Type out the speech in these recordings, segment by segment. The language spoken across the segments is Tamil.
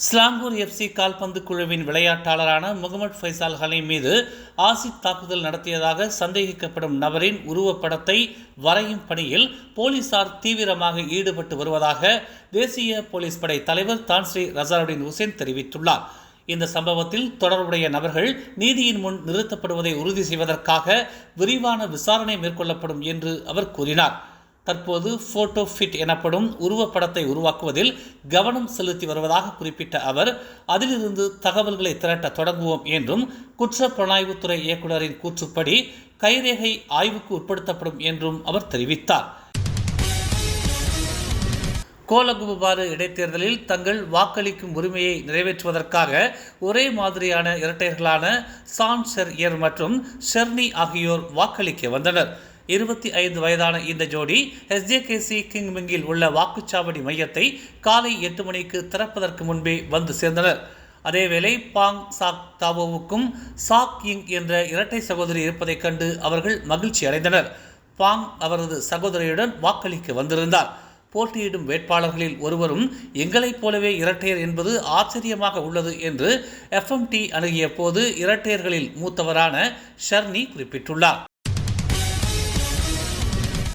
ஸ்லாங்கூர் எஃப்சி கால்பந்து குழுவின் விளையாட்டாளரான முகமது ஃபைசால் ஹலீம் மீது ஆசிட் தாக்குதல் நடத்தியதாக சந்தேகிக்கப்படும் நபரின் உருவப்படத்தை வரையும் பணியில் போலீசார் தீவிரமாக ஈடுபட்டு வருவதாக தேசிய போலீஸ் படை தலைவர் தான்ஸ்ரீ ரசாருடின் உசேன் தெரிவித்துள்ளார். இந்த சம்பவத்தில் தொடர்புடைய நபர்கள் நீதியின் முன் நிறுத்தப்படுவதை உறுதி செய்வதற்காக விரிவான விசாரணை மேற்கொள்ளப்படும் என்று அவர் கூறினார். தற்போது ஃபோட்டோ ஃபிட் எனப்படும் உருவப்படத்தை உருவாக்குவதில் கவனம் செலுத்தி வருவதாக குறிப்பிட்ட அவர் அதிலிருந்து தகவல்களை திரட்ட தொடங்குவோம் என்றும் குற்ற புலனாய்வுத்துறை இயக்குநரின் கூற்றுப்படி கைரேகை ஆய்வுக்கு உட்படுத்தப்படும் என்றும் அவர் தெரிவித்தார். கோலகுபாறு இடைத்தேர்தலில் தங்கள் வாக்களிக்கும் உரிமையை நிறைவேற்றுவதற்காக ஒரே மாதிரியான இரட்டையர்களான சான் ஷெர்யர் மற்றும் ஷெர்னி ஆகியோர் வாக்களிக்க வந்தனர். இருபத்தி ஐந்து வயதான இந்த ஜோடி எஸ்ஜேகேசி கிங்மிங்கில் உள்ள வாக்குச்சாவடி மையத்தை காலை எட்டு மணிக்கு திறப்பதற்கு முன்பே வந்து சேர்ந்தனர். அதேவேளை பாங் சாக் தாவோவுக்கும் சாக் இங் என்ற இரட்டை சகோதரி இருப்பதைக் கண்டு அவர்கள் மகிழ்ச்சி அடைந்தனர். பாங் அவரது சகோதரியுடன் வாக்களிக்க வந்திருந்தார். போட்டியிடும் வேட்பாளர்களில் ஒருவரும் எங்களைப் போலவே இரட்டையர் என்பது ஆச்சரியமாக உள்ளது என்று எஃப்எம்டி அணுகிய போது இரட்டையர்களில் மூத்தவரான ஷர்னி குறிப்பிட்டுள்ளார்.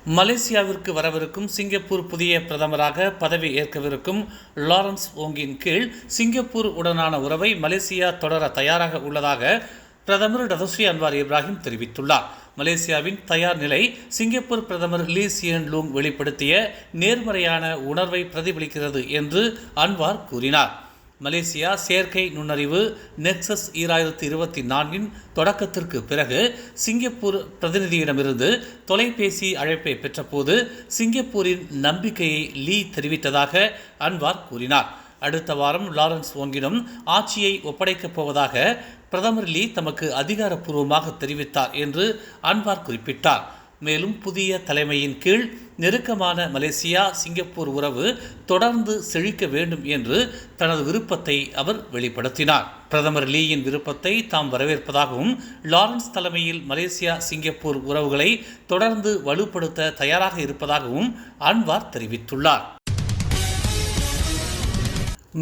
மலேசியாவிற்கு வரவிருக்கும் சிங்கப்பூர் புதிய பிரதமராக பதவி ஏற்கவிருக்கும் லாரன்ஸ் ஓங்கின் கீழ் சிங்கப்பூர் உடனான உறவை மலேசியா தொடர தயாராக உள்ளதாக பிரதமர் டதஸ்ரீ அன்வார் இப்ராஹிம் தெரிவித்துள்ளார். மலேசியாவின் தயார் நிலை சிங்கப்பூர் பிரதமர் லீ சியன் லூங் வெளிப்படுத்திய நேர்மறையான உணர்வை பிரதிபலிக்கிறது என்று அன்வார் கூறினார். மலேசியா செயற்கை நுண்ணறிவு நெக்சஸ் ஈராயிரத்தி இருபத்தி நான்கின் தொடக்கத்திற்கு பிறகு சிங்கப்பூர் பிரதிநிதியிடமிருந்து தொலைபேசி அழைப்பை பெற்றபோது சிங்கப்பூரின் நம்பிக்கையை லீ தெரிவித்ததாக அன்வார் கூறினார். அடுத்த வாரம் லாரன்ஸ் ஒங்கிடம் ஆட்சியை ஒப்படைக்கப் போவதாக பிரதமர் லீ தமக்கு அதிகாரப்பூர்வமாக தெரிவித்தார் என்று அன்வார் குறிப்பிட்டார். மேலும் புதிய தலைமையின் கீழ் நெருக்கமான மலேசியா சிங்கப்பூர் உறவு தொடர்ந்து செழிக்க வேண்டும் என்று தனது விருப்பத்தை அவர் வெளிப்படுத்தினார். பிரதமர் லீயின் விருப்பத்தை தாம் வரவேற்பதாகவும் லாரன்ஸ் தலைமையில் மலேசியா சிங்கப்பூர் உறவுகளை தொடர்ந்து வலுப்படுத்த தயாராக இருப்பதாகவும் அன்வார் தெரிவித்துள்ளார்.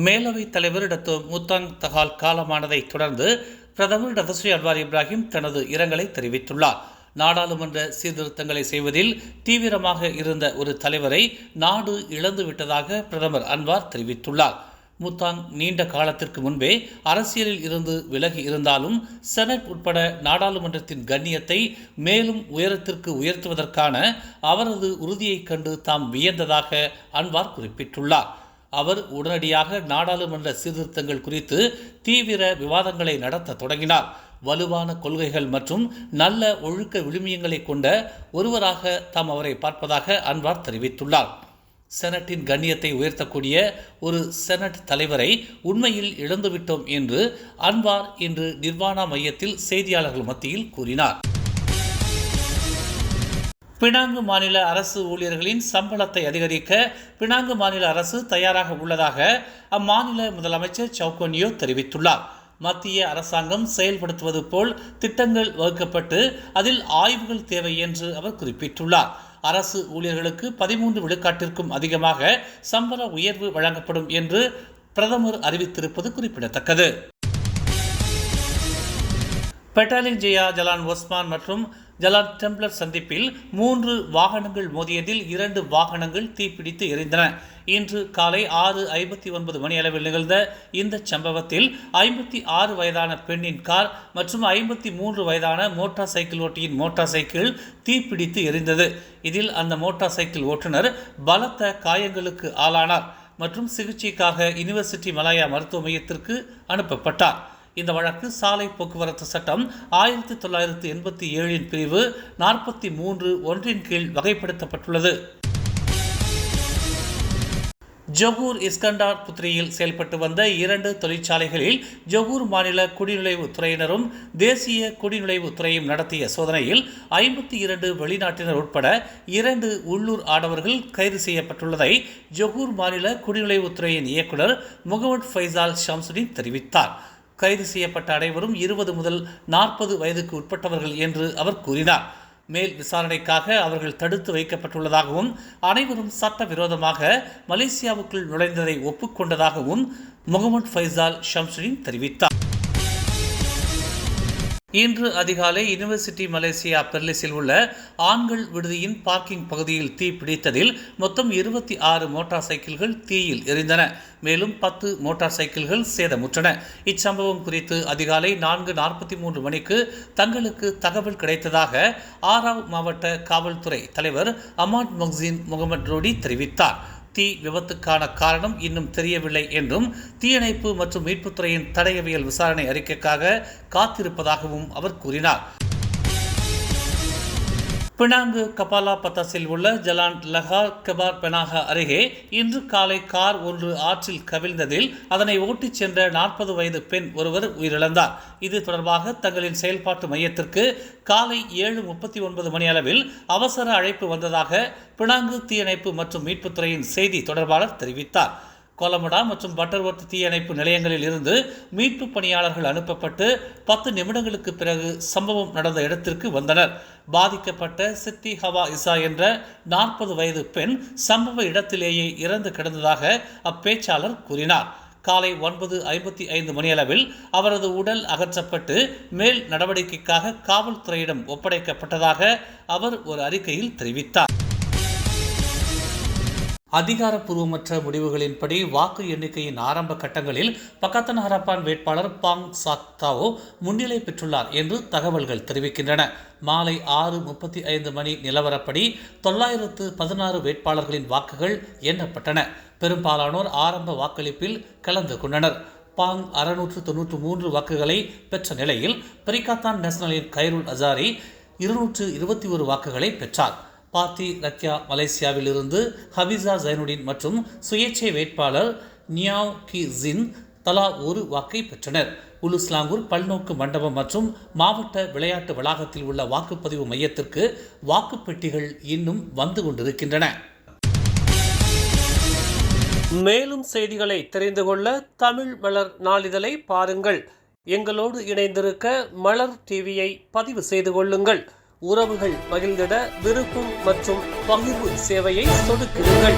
மேலவைத் தலைவர் டாக்டர் முத்தாங் தகால் காலமானதை தொடர்ந்து பிரதமர் டதஸ்ரீ அன்வார் இப்ராஹிம் தனது இரங்கலை தெரிவித்துள்ளார். நாடாளுமன்ற சீர்திருத்தங்களை செய்வதில் தீவிரமாக இருந்த ஒரு தலைவரை நாடு இழந்து விட்டதாக பிரதமர் அன்வார் தெரிவித்துள்ளார். முத்தாங் நீண்ட காலத்திற்கு முன்பே அரசியலில் இருந்து விலகி இருந்தாலும் செனட் உட்பட நாடாளுமன்றத்தின் கண்ணியத்தை மேலும் உயரத்திற்கு உயர்த்துவதற்கான அவரது உறுதியைக் கண்டு தாம் வியந்ததாக அன்வார் குறிப்பிட்டுள்ளார். அவர் உடனடியாக நாடாளுமன்ற சீர்திருத்தங்கள் குறித்து தீவிர விவாதங்களை நடத்த தொடங்கினார். வலுவான கொள்கைகள் மற்றும் நல்ல ஒழுக்க விழுமியங்களை கொண்ட ஒருவராக தாம் அவரை பார்ப்பதாக அன்வார் தெரிவித்துள்ளார். செனட்டின் கண்ணியத்தை உயர்த்தக்கூடிய ஒரு செனட் தலைவரை உண்மையில் இழந்துவிட்டோம் என்று அன்வார் இன்று நிர்வாணா மையத்தில் செய்தியாளர்கள் மத்தியில் கூறினார். பினாங்கு மாநில அரசு ஊழியர்களின் சம்பளத்தை அதிகரிக்க பினாங்கு மாநில அரசு தயாராக உள்ளதாக அம்மாநில முதலமைச்சர் சவுகோனியோ தெரிவித்துள்ளார். மத்திய அரசாங்கம் செயல்படுத்துவது போல் திட்டங்கள் வகுக்கப்பட்டு அதில் ஆய்வுகள் தேவை என்று அவர் குறிப்பிட்டுள்ளார். அரசு ஊழியர்களுக்கு பதிமூன்று விழுக்காட்டிற்கும் அதிகமாக சம்பள உயர்வு வழங்கப்படும் என்று பிரதமர் அறிவித்திருப்பது குறிப்பிடத்தக்கது. பெட்டாலிங் ஜெயா ஜலான் ஒஸ்மான் மற்றும் ஜலாத் டெம்ப்ளர் சந்திப்பில் மூன்று வாகனங்கள் மோதியதில் இரண்டு வாகனங்கள் தீப்பிடித்து எரிந்தன. இன்று காலை ஆறு ஐம்பத்தி ஒன்பது மணி அளவில் நிகழ்ந்த இந்த சம்பவத்தில் ஐம்பத்தி ஆறு வயதான பெண்ணின் கார் மற்றும் ஐம்பத்தி மூன்று வயதான மோட்டார் சைக்கிள் ஓட்டியின் மோட்டார் சைக்கிள் தீப்பிடித்து எரிந்தது. இதில் அந்த மோட்டார் சைக்கிள் ஓட்டுநர் பலத்த காயங்களுக்கு ஆளானார் மற்றும் சிகிச்சைக்காக யுனிவர்சிட்டி மலாயா மருத்துவ மையத்திற்கு அனுப்பப்பட்டார். இந்த வழக்கு சாலை போக்குவரத்து சட்டம் ஆயிரத்தி தொள்ளாயிரத்தி எண்பத்தி ஏழின் பிரிவு நாற்பத்தி மூன்று ஒன்றின் கீழ் வகைப்படுத்தப்பட்டுள்ளது. ஜொகூர் இஸ்கண்டார் புத்திரியில் செயல்பட்டு வந்த இரண்டு தொழிற்சாலைகளில் ஜொகூர் மாநில குடிநுழைவு துறையினரும் தேசிய குடிநுழைவு துறையும் நடத்திய சோதனையில் ஐம்பத்தி இரண்டு வெளிநாட்டினர் உட்பட இரண்டு உள்ளூர் ஆடவர்கள் கைது செய்யப்பட்டுள்ளதை ஜொகூர் மாநில குடிநுழைவுத்துறையின் இயக்குனர் முகமது ஃபைசால் ஷம்சுடின் தெரிவித்தார். கைது செய்யப்பட்ட அனைவரும் இருபது முதல் நாற்பது வயதுக்கு உட்பட்டவர்கள் என்று அவர் கூறினார். மேல் விசாரணைக்காக அவர்கள் தடுத்து வைக்கப்பட்டுள்ளதாகவும் அனைவரும் சட்டவிரோதமாக மலேசியாவுக்குள் நுழைந்ததை ஒப்புக்கொண்டதாகவும் முகமது ஃபைசால் ஷம்சுதீன் தெரிவித்தார். இன்று அதிகாலை யுனிவர்சிட்டி மலேசியா பெர்லிஸில் உள்ள ஆண்கள் விடுதியின் பார்க்கிங் பகுதியில் தீ பிடித்ததில் மொத்தம் இருபத்தி ஆறு மோட்டார் சைக்கிள்கள் தீயில் எரிந்தன. மேலும் பத்து மோட்டார் சைக்கிள்கள் சேதமுற்றன. இச்சம்பவம் குறித்து அதிகாலை நான்கு நாற்பத்தி மூன்று மணிக்கு தங்களுக்கு தகவல் கிடைத்ததாக ஆராவ் மாவட்ட காவல்துறை தலைவர் அமாட் மொக்சின் முகமது ரோடி தெரிவித்தார். தீ விபத்துக்கான காரணம் இன்னும் தெரியவில்லை என்றும் தீயணைப்பு மற்றும் மீட்புத்துறையின் தடயவியல் விசாரணை அறிக்கைக்காக காத்திருப்பதாகவும் அவர் கூறினார். பினாங்கு கபாலா பத்தாசில் உள்ள ஜலான் லஹா கபார் பெனாகா அருகே இன்று காலை கார் ஒன்று ஆற்றில் கவிழ்ந்ததில் அதனை ஓட்டிச் சென்ற நாற்பது வயது பெண் ஒருவர் உயிரிழந்தார். இது தொடர்பாக தங்களின் செயல்பாட்டு மையத்திற்கு காலை ஏழு முப்பத்தி ஒன்பது மணி அளவில் அவசர அழைப்பு வந்ததாக பினாங்கு தீயணைப்பு மற்றும் மீட்புத்துறையின் செய்தி தொடர்பாளர் தெரிவித்தார். கொலமடா மற்றும் பட்டர்வர்த் தீயணைப்பு நிலையங்களில் இருந்து மீட்பு பணியாளர்கள் அனுப்பப்பட்டு பத்து நிமிடங்களுக்கு பிறகு சம்பவம் நடந்த இடத்திற்கு வந்தனர். பாதிக்கப்பட்ட சித்தி ஹவா இசா என்ற நாற்பது வயது பெண் சம்பவ இடத்திலேயே இறந்து கிடந்ததாக அப்பேச்சாளர் கூறினார். காலை ஒன்பது ஐம்பத்தி ஐந்து மணியளவில் அவரது உடல் அகற்றப்பட்டு மேல் நடவடிக்கைக்காக காவல்துறையிடம் ஒப்படைக்கப்பட்டதாக அவர் ஒரு அறிக்கையில் தெரிவித்தார். அதிகாரப்பூர்வமற்ற முடிவுகளின்படி வாக்கு எண்ணிக்கையின் ஆரம்ப கட்டங்களில் பக்கத்தன் ஹரப்பான் வேட்பாளர் பாங் சாக்தாவோ முன்னிலை பெற்றுள்ளார் என்று தகவல்கள் தெரிவிக்கின்றன. மாலை ஆறு முப்பத்தி ஐந்து மணி நிலவரப்படி தொள்ளாயிரத்து பதினாறு வேட்பாளர்களின் வாக்குகள் எண்ணப்பட்டன. பெரும்பாலானோர் ஆரம்ப வாக்களிப்பில் கலந்து கொண்டனர். பாங் அறுநூற்று தொன்னூற்று மூன்று வாக்குகளை பெற்ற நிலையில் பரிகாத்தான் நேஷனலின் கைருல் அசாரி இருநூற்று இருபத்தி ஒரு வாக்குகளை பெற்றார். பார்த்தி ரத்யா மலேசியாவிலிருந்து ஹபிசா ஜைனுடின் மற்றும் சுயேட்சை வேட்பாளர் நியாவ் கி ஜின் தலா ஒரு வாக்கை பெற்றனர். உலுஸ்லாங்கூர் பல்நோக்கு மண்டபம் மற்றும் மாவட்ட விளையாட்டு வளாகத்தில் உள்ள வாக்குப்பதிவு மையத்திற்கு வாக்குப்பெட்டிகள் இன்னும் வந்து கொண்டிருக்கின்றன. மேலும் செய்திகளை தெரிந்து கொள்ள தமிழ் மலர் நாளிதழை பாருங்கள். எங்களோடு இணைந்திருக்க மலர் டிவியை பதிவு செய்து கொள்ளுங்கள். உறவுகள் பகிர்ந்திட விருப்பம் மற்றும் பகிர்வு சேவையை சொடுக்கிடுங்கள்